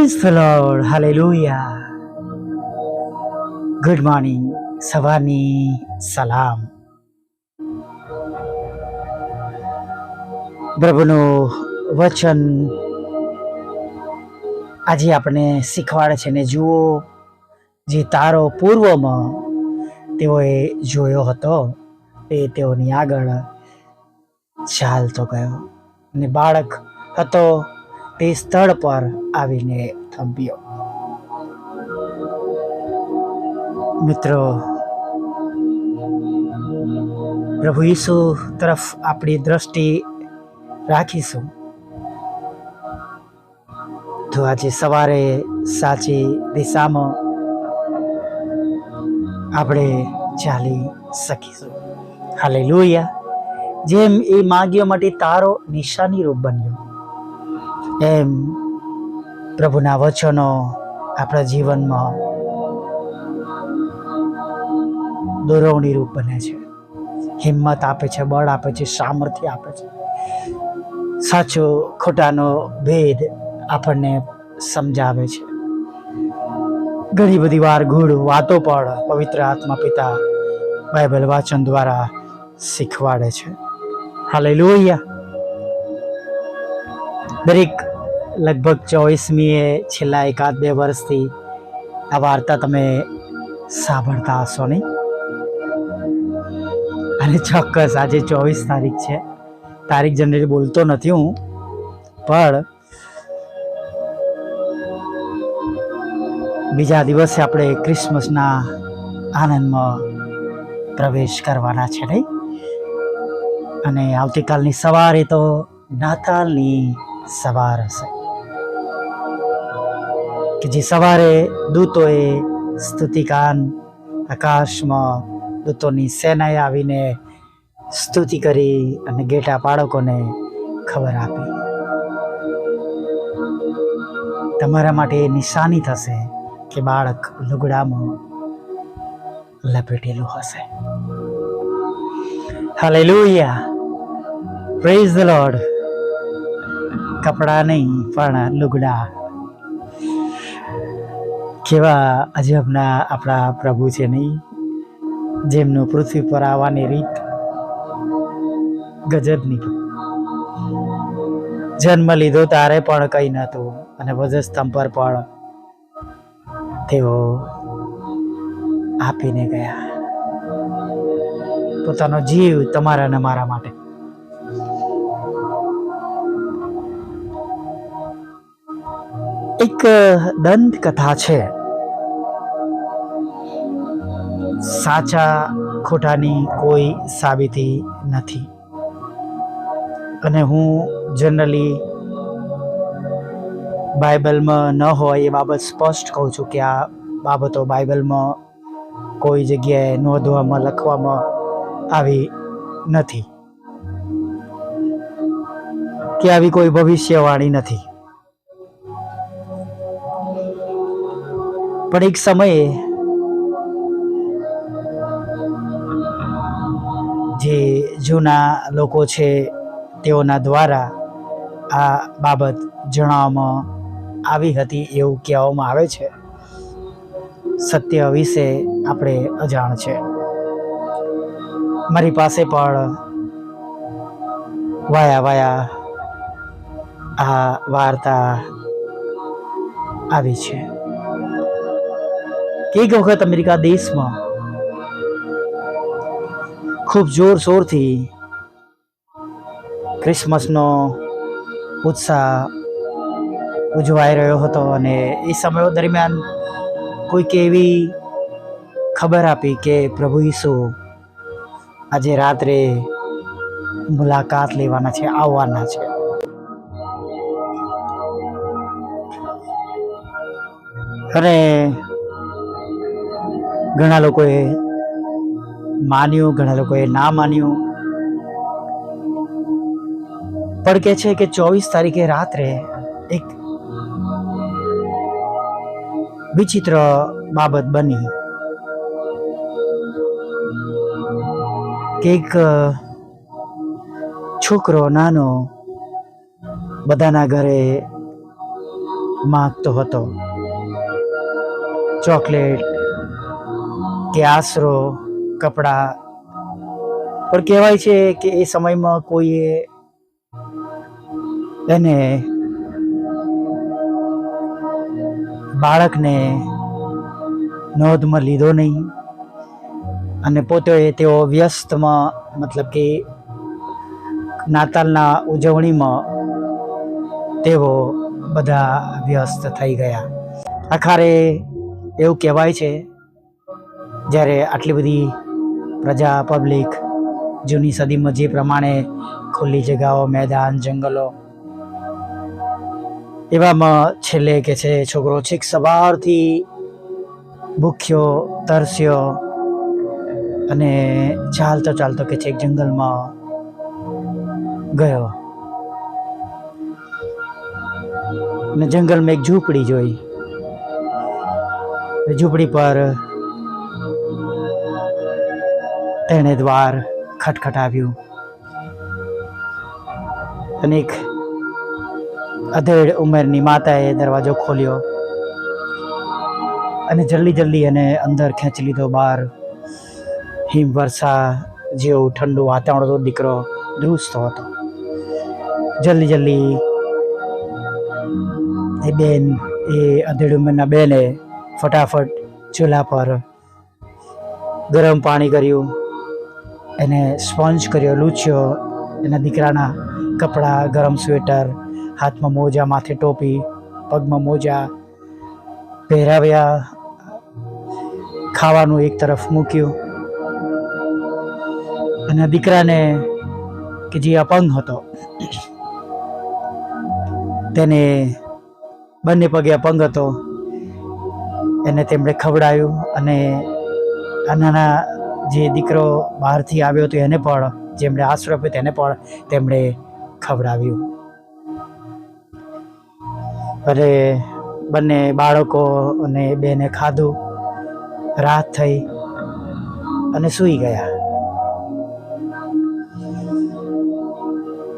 Praise the lord hallelujah good morning સવારની સલામ પ્રભુનું વચન આજે આપણે શીખવાડે છે ને જુઓ, જે તારો પૂર્વમાં તેઓએ જોયો હતો એ તેઓની આગળ ચાલતો ગયો. અને બાળક હતો તે સ્થળ પર આવીને થંભ્યો. મિત્રો, પ્રભુ ઈસુ તરફ આપણી દ્રષ્ટિ રાખીશું. તો આજે સવારે સાચી દિશામાં આપણે ચાલી શકીશું. હાલે જેમ એ માગ્યો માટે તારો નિશાની રૂપ બન્યો. એમ પ્રભુના વચનો આપણા જીવનમાં દોરવણી રૂપ બને છે. હિંમત આપે છે, બળ આપે છે, સામર્થ્ય આપે છે. સાચો, ખોટાનો ભેદ આપણને સમજાવે છે. ઘણી બધી વાર ગુડ વાતો પણ પવિત્ર આત્મા પિતા બાઇબલ વાચન દ્વારા શીખવાડે છે. હાલે દરેક લગભગ ચોવીસમીએ છેલ્લા એકાદ બે વર્ષથી આ વાર્તા તમે સાંભળતા હશો નહીં? અને ચોક્કસ, આજે ચોવીસ તારીખ છે. તારીખ જનરલી બોલતો નથી હું, પણ બીજા દિવસે આપણે ક્રિસમસના આનંદમાં પ્રવેશ કરવાના છે નહીં? અને આવતીકાલની સવારે તો નાતાલની સવાર હશે. કે જે સવારે દૂતોએ સ્તુતિકાન આકાશમાં દૂતોની સેનાએ આવીને સ્તુતિ કરી અને ગેટા બાળકોને ખબર આપી. તમારા માટે નિશાની થશે કે બાળક લુગડામાં લપેટેલું હશે. હાલેલુયા પ્રેઝ ધ લોર્ડ કપડાં નહીં, પણ લુગડા કેવા અજબના આપણા પ્રભુ છે નહીં? જેમનું પૃથ્વી પર આવવાની રીત ગજબની. જન્મ લીધો તારે પણ કંઈ નહોતું અને વજસ્તંભ પર પણ તેઓ આપીને ગયા. પોતાનો જીવ તમારા અને મારા માટે. એક દંત કથા છે. સાચા ખોટાની કોઈ સાબિતી નથી. અને હું જનરલી બાઇબલમાં ન હોય એ બાબત સ્પષ્ટ કહું છું કે આ બાબતો બાઇબલમાં કોઈ જગ્યાએ નોંધવામાં, લખવામાં આવી નથી. કે આવી કોઈ ભવિષ્યવાણી નથી. પણ એક સમયે જે જૂના લોકો છે, તેઓના દ્વારા આ બાબત જણાવવામાં આવી હતી એવું કહેવામાં આવે છે. સત્ય વિશે આપણે અજાણ છે. મારી પાસે પણ વાયા વાયા આ વાર્તા આવી છે. એક વખત અમેરિકા દેશમાં? ખૂબ જોરશોરથી ક્રિસમસનો ઉત્સાહ ઉજવાઈ રહ્યો હતો અને એ સમયો દરમિયાન કોઈક એવી ખબર આપી કે પ્રભુ ઈસુ આજે રાત્રે મુલાકાત લેવાના છે, આવવાના છે. અને ઘણા લોકોએ માન્યું, ઘણા લોકોએ ના માન્યું. પણ કે છે કે ચોવીસ તારીખે રાત્રે એક વિચિત્ર બાબત બની. કે એક છોકરો નાનો બધાના ઘરે માગતો હતો. ચોકલેટ કે આશરો, કપડાં. પણ કહેવાય છે કે એ સમયમાં કોઈએ એને બાળકને નોંધમાં લીધો નહીં અને પોતે તેઓ વ્યસ્તમાં, મતલબ કે નાતાલના ઉજવણીમાં તેઓ બધા વ્યસ્ત થઈ ગયા. આખારે એવું કહેવાય છે જ્યારે આટલી બધી પ્રજા પબ્લિક જૂની સદીમાં જે પ્રમાણે ખુલ્લી જગાઓ મેદાન, જંગલો, એવામાં છેલ્લે કે છે, છોકરો છેક સવારથી ભૂખ્યો, તરસ્યો અને ચાલતો ચાલતો કે છેક જંગલમાં ગયો. અને જંગલમાં એક ઝૂંપડી જોઈ. ઝૂંપડી પર તેણે દ્વાર ખટખટાવ્યું. અને એક અધેડ ઉંમરની માતાએ દરવાજો ખોલ્યો અને જલ્દી જલ્દી એને અંદર ખેંચી લીધો બહાર હિમવર્ષા જેવું ઠંડુ વાતાવરણ હતો, દીકરો ધ્રુજતો હતો. જલ્દી જલ્દી એ બેન, એ અધેડ ઉંમરના બેને ફટાફટ ચૂલા પર ગરમ પાણી કર્યું. એને સ્પોન્જ કર્યો, લૂછ્યો. એના દીકરાના કપડાં, ગરમ સ્વેટર, હાથમાં મોજા, માથે ટોપી, પગમાં મોજા પહેરાવ્યા. ખાવાનું એક તરફ મૂક્યું. અને દીકરાને કે જે અપંગ હતો, તેને બંને પગે અપંગ હતો. એને તેમણે ખવડાવ્યું અને નાના જે દીકરો બહારથી આવ્યો હતો એને પણ, જેમણે આશરો આપ્યો તેને પણ તેમણે ખવડાવ્યું. અને બંને બાળકો અને બેને ખાધું રાત થઈ અને સૂઈ ગયા.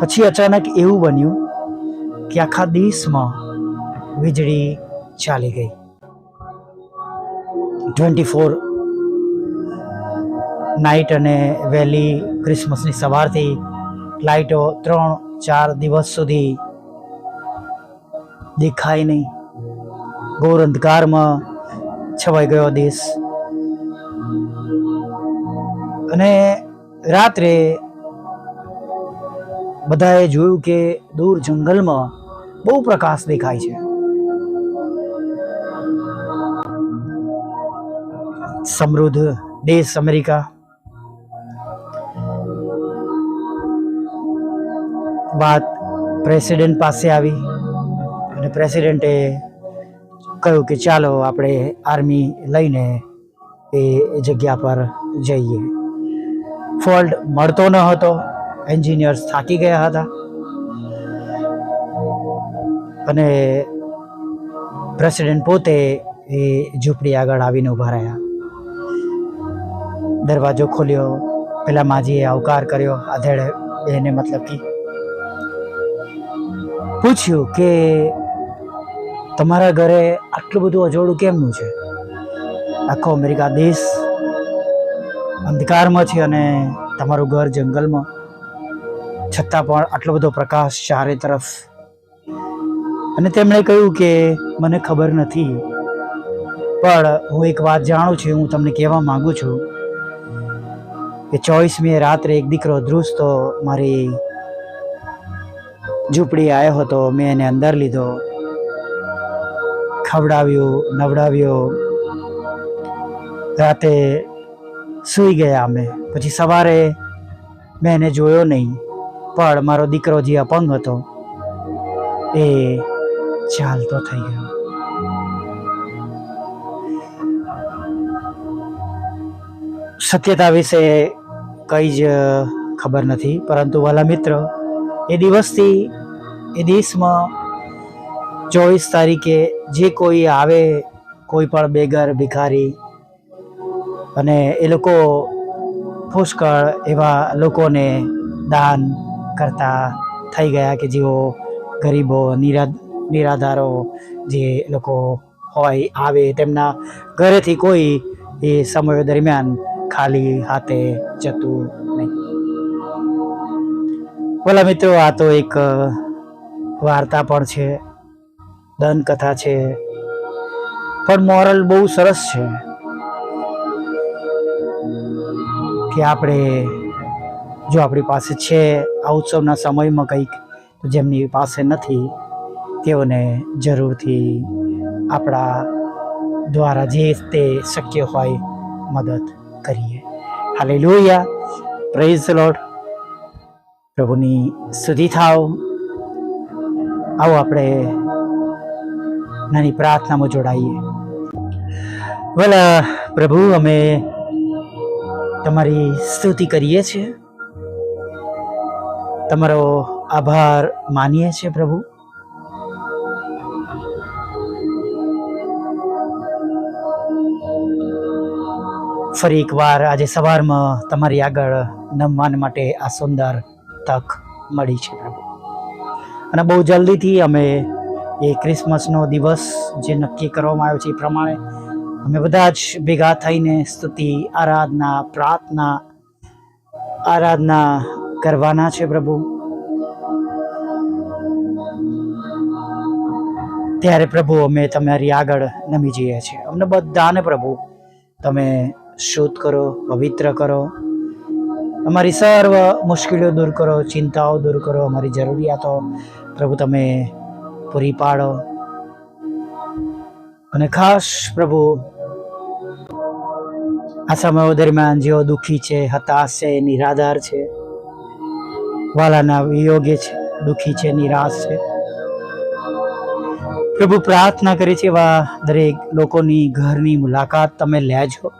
પછી અચાનક એવું બન્યું કે આખા દેશમાં વીજળી ચાલી ગઈ. ટ્વેન્ટી ફોર નાઇટ અને વહેલી ક્રિસમસની સવારથી લાઇટો ત્રણ, ચાર દિવસ સુધી દેખાય નહીં. ઘોર અંધકારમાં છવાઈ ગયો દેશ. અને રાત્રે બધાએ જોયું કે દૂર જંગલમાં બહુ પ્રકાશ દેખાય છે. સમૃદ્ધ દેશ અમેરિકા. વાત પ્રેસિડેન્ટ પાસે આવી અને પ્રેસિડેન્ટે કહ્યું કે ચાલો આપણે આર્મી લઈને એ જગ્યા પર જઈએ. ફોલ્ટ મળતો ન હતો. એન્જિનિયર્સ થાકી ગયા હતા. અને પ્રેસિડેન્ટ પોતે એ ઝૂંપડી આગળ આવીને ઊભા રહ્યા. દરવાજો ખોલ્યો. પેલા માજીએ આવકાર કર્યો. આધેડે એને મતલબ કે પૂછ્યું કે તમારા ઘરે આટલું બધું અજોડું કેમનું છે? આખો અમેરિકા દેશ અંધકારમાં છે અને તમારું ઘર જંગલમાં. છતાં પણ આટલો બધો પ્રકાશ ચારે તરફ. અને તેમણે કહ્યું કે મને ખબર નથી. પણ હું એક વાત જાણું છું, હું તમને કહેવા માગું છું કે ચોવીસમી રાત્રે એક દીકરો ધ્રુજતો મારી ઝૂંપડી આવ્યો હતો, મેં એને અંદર લીધો. ખવડાવ્યું, નવડાવ્યો. રાતે સૂઈ ગયા અમે. પછી સવારે મેં એને જોયો નહીં, પણ મારો દીકરો જે અપંગ હતો, એ ચાલતો થઈ ગયો. શક્યતા વિશે કંઈ જ ખબર નથી, પરંતુ વાલા મિત્ર એ દિવસથી, એ દેશમાં ચોવીસ તારીખે જે કોઈ આવે, કોઈ પણ બેગર ભિખારી, અને એ લોકો પુષ્કળ એવા લોકોને દાન કરતા થઈ ગયા કે જેઓ ગરીબો નિરા નિરાધારો જે લોકો હોય, આવે તેમના ઘરેથી કોઈ એ સમય દરમિયાન ખાલી હાથે જતું નહીં મિત્રો, આ તો એક વાર્તા પણ છે, દંતકથા છે, પણ મોરલ બહુ સરસ છે કે આપણે, જો આપણી પાસે છે, આ ઉત્સવના સમયમાં કંઈક જેમની પાસે નથી, તેઓને જરૂરથી આપણા દ્વારા જે તે શક્ય હોય મદદ કરીએ. હાલે લોહિયા પ્રેઝ લોડ પ્રભુની સુધી થાવ આવો આપણે નાની પ્રાર્થનામાં જોડાઈએ. ભલા પ્રભુ, અમે તમારી સ્તુતિ કરીએ છીએ. તમારો આભાર માનીએ છીએ પ્રભુ. ફરી એકવાર આજે સવારમાં તમારી આગળ નમવાન માટે આ સુંદર તક મળી છે પ્રભુ. અને બહુ જલ્દીથી અમે એ ક્રિસમસનો દિવસ જે નક્કી કરવામાં આવ્યો છે એ પ્રમાણે અમે બધા જ ભેગા થઈને સ્તુતિ, આરાધના, પ્રાર્થના, આરાધના કરવાના છે પ્રભુ. ત્યારે પ્રભુ અમે તમારી આગળ નમી જઈએ છીએ. અમને બધાને પ્રભુ તમે શુદ્ધ કરો, પવિત્ર કરો અમારી સર્વ મુશ્કેલીઓ દૂર કરો, ચિંતાઓ દૂર કરો, અમારી જરૂરિયાતો પ્રભુ તમે પૂરી પાડો. અને ખાસ પ્રભુ, આ સમયો દરમિયાન જેઓ દુઃખી છે, હતાશ છે, નિરાધાર છે, વાલાના વિયોગે છે, દુઃખી છે, નિરાશ છે, પ્રભુ પ્રાર્થના કરી છે એવા દરેક લોકોની ઘરની મુલાકાત તમે લેજો.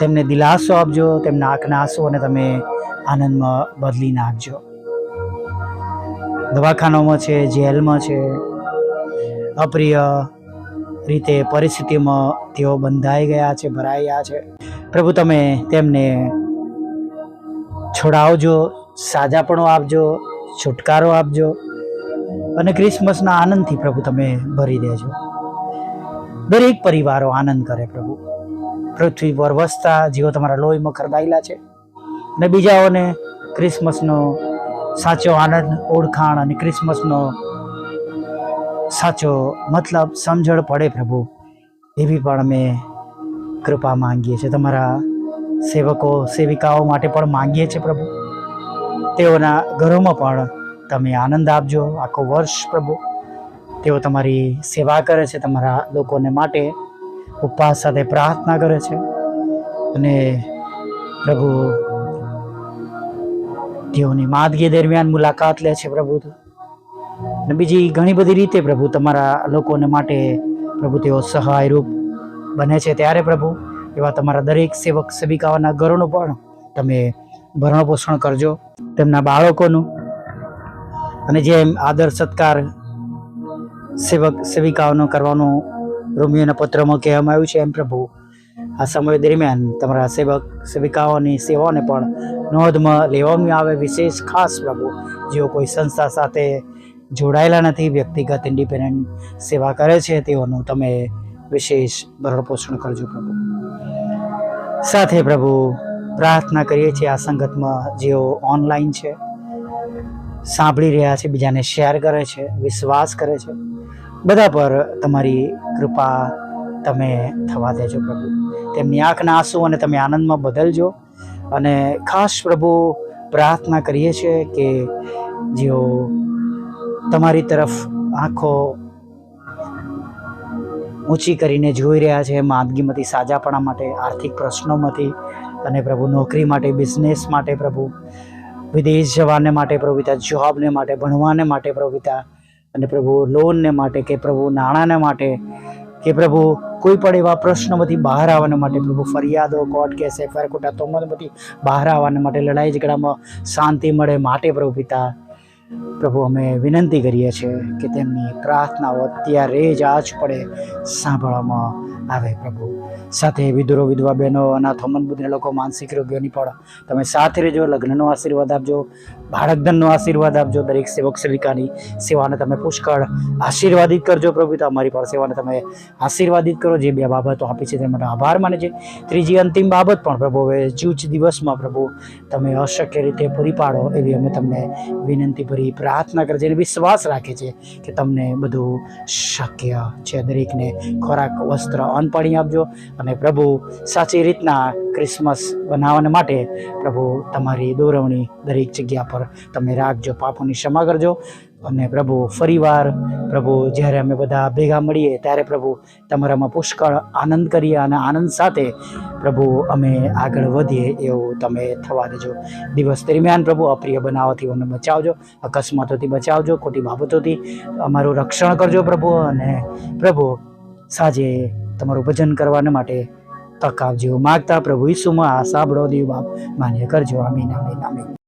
તેમને દિલાસો આપજો, તેમના આંખના આંસુઓને તમે આનંદમાં બદલી નાખજો. દવાખાનામાં છે, જેલમાં છે, અપ્રિય રીતે પરિસ્થિતિમાં તેઓ બંધાઈ ગયા છે, ભરાઈ ગયા છે. પ્રભુ, તમે તેમને છોડાવજો, સાજાપણો આપજો, છુટકારો આપજો અને ક્રિસમસના આનંદથી પ્રભુ, તમે ભરી દેજો. દરેક પરિવારો આનંદ કરે પ્રભુ. પૃથ્વી પર વસતા, જેઓ તમારા લોહીમાં ખરદાયેલા છે. અને બીજાઓને ક્રિસમસનો સાચો આનંદ, ઓળખાણ અને ક્રિસમસનો સાચો મતલબ, સમજણ પડે પ્રભુ. એવી પણ અમે કૃપા માંગીએ છીએ. તમારા સેવકો, સેવિકાઓ માટે પણ માંગીએ છીએ પ્રભુ. તેઓના ઘરોમાં પણ તમે આનંદ આપજો. આખો વર્ષ પ્રભુ, તેઓ તમારી સેવા કરે છે તમારા લોકોને માટે. ઉપવાસ સાથે પ્રાર્થના કરે છે. અને પ્રભુ તેઓની માદગી દરમિયાન મુલાકાત લે છે પ્રભુ અને બીજી ઘણી બધી રીતે પ્રભુ તમારા લોકોને માટે પ્રભુ તેઓ સહાયરૂપ બને છે ત્યારે પ્રભુ એવા તમારા દરેક સેવક સેવિકાઓના ઘરોનું પણ તમે ભરણ પોષણ કરજો. તેમના બાળકોનું અને જેમ આદર સત્કાર સેવક સેવિકાઓનો કરવાનો રોમિયોના પત્રમાં કહેવામાં આવ્યું છે, એમ પ્રભુ, આ સમય દરમિયાન તમારા સેવક, સેવિકાઓની સેવાઓને પણ નોંધમાં લેવામાં આવે, વિશેષ ખાસ પ્રભુ, જેઓ કોઈ સંસ્થા સાથે જોડાયેલા નથી, વ્યક્તિગત ઇન્ડિપેન્ડન્ટ સેવા કરે છે, તેઓનું તમે વિશેષ ભરણપોષણ કરજો પ્રભુ. સાથે પ્રભુ, પ્રાર્થના કરીએ છીએ, આ સંગતમાં જેઓ ઓનલાઈન છે, સાંભળી રહ્યા છે, બીજાને શેર કરે છે, વિશ્વાસ કરે છે બધા પર તમારી કૃપા તમે થવા દેજો પ્રભુ. તેમની આંખના આંસુ અને તમે આનંદમાં બદલજો. અને ખાસ પ્રભુ પ્રાર્થના કરીએ છીએ કે જેઓ તમારી તરફ આંખો ઊંચી કરીને જોઈ રહ્યા છે માંદગીમાંથી સાજાપણા માટે, આર્થિક પ્રશ્નોમાંથી અને પ્રભુ નોકરી માટે, બિઝનેસ માટે પ્રભુ, વિદેશ જવાને માટે પ્રભુતા જોબને માટે, ભણવાને માટે પ્રભુતા અને પ્રભુ લોનને માટે કે પ્રભુ નાણાંને માટે કે પ્રભુ કોઈ પણ એવા પ્રશ્નોમાંથી બહાર આવવાના માટે પ્રભુ ફરિયાદો, કોર્ટ કેસ, એફઆઈઆર, ખોટા તોમતમાંથી બહાર આવવાના માટે લડાઈ ઝઘડામાં શાંતિ મળે માટે પ્રભુ પિતા, પ્રભુ અમે વિનંતી કરીએ છીએ કે તેમની પ્રાર્થનાઓ અત્યારે જ આજ પડે સાંભળવામાં આવે પ્રભુ. સાથે વિધુરો, વિધવા બહેનો, અનાથો મનબુદ્ધને લોકો માનસિક રોગીઓની પણ તમે સાથે રહેજો, લગ્નનો આશીર્વાદ આપજો, બાળકધનનો આશીર્વાદ આપજો, દરેક સેવક સેવિકાની સેવાને તમે પુષ્કળ આશીર્વાદિત કરજો પ્રભુ. તો અમારી પણ સેવાને તમે આશીર્વાદિત કરો. જે બે બાબતો આપી છે તે માટે આભાર માને છે. ત્રીજી અંતિમ બાબત પણ પ્રભુ, હવે જૂજ દિવસમાં પ્રભુ, તમે અશક્ય રીતે પૂરી પાડો એવી અમે તમને વિનંતી ભરી પ્રાર્થના કરે છે વિશ્વાસ રાખે છે કે તમને બધું શક્ય છે. દરેકને ખોરાક, વસ્ત્ર અન્ન પાણી આપજો અને પ્રભુ સાચી રીતના ક્રિસમસ બનાવવાને માટે પ્રભુ તમારી દોરવણી દરેક જગ્યા પર તમે રાખજો, પાપોની ક્ષમા કરજો અને પ્રભુ ફરીવાર પ્રભુ જ્યારે અમે બધા ભેગા મળીએ ત્યારે પ્રભુ તમારામાં પુષ્કળ આનંદ કરીએ અને આનંદ સાથે પ્રભુ અમે આગળ વધીએ એવું તમે થવા દેજો. દિવસ દરમિયાન પ્રભુ અપ્રિય બનાવવાથી અમને બચાવજો, અકસ્માતોથી બચાવજો, ખોટી બાબતોથી અમારું રક્ષણ કરજો પ્રભુ અને પ્રભુ સાંજે તમારું ભજન કરવાને માટે તક આપજો. માગતા પ્રભુ ઈસુમાં આ સાંભળો દેવ બાપ. માન્ય કરજો. આમીન આમીન આમીન.